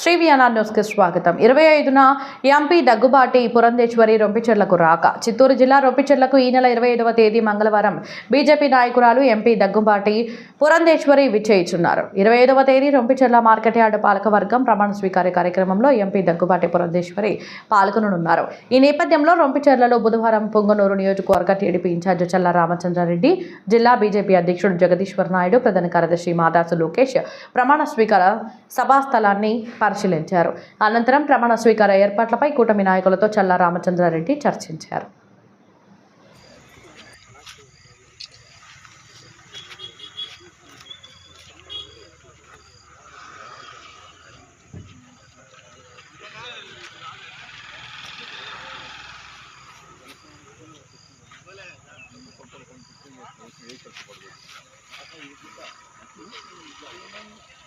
శ్రీ వియానా న్యూస్కి స్వాగతం. ఇరవై ఐదున ఎంపీ దగ్గుబాటి పురంధేశ్వరి రొంపిచెర్లకు రాక. చిత్తూరు జిల్లా రొంపిచెర్లకు ఈ నెల ఇరవై ఐదవ తేదీ మంగళవారం బీజేపీ నాయకురాలు ఎంపీ దగ్గుబాటి పురంధేశ్వరి విచ్చేయిచున్నారు. ఇరవై ఐదవ తేదీ రొంపిచెర్ల మార్కెట్ యార్డు పాలకవర్గం ప్రమాణ స్వీకార కార్యక్రమంలో ఎంపీ దగ్గుబాటి పురంధేశ్వరి పాల్గొననున్నారు. ఈ నేపథ్యంలో రొంపిచెర్లలో బుధవారం పొంగనూరు నియోజకవర్గ టీడీపీ ఇన్ఛార్జ్ చల్ల రామచంద్రారెడ్డి జిల్లా బీజేపీ అధ్యక్షుడు జగదీశ్వర్ నాయుడు ప్రధాన కార్యదర్శి మాదాసు లోకేష్ ప్రమాణ స్వీకార సభాస్థలాన్ని పరిశీలించారు. అనంతరం ప్రమాణ స్వీకార ఏర్పాట్లపై కూటమి నాయకులతో చల్లా రామచంద్రారెడ్డి చర్చించారు.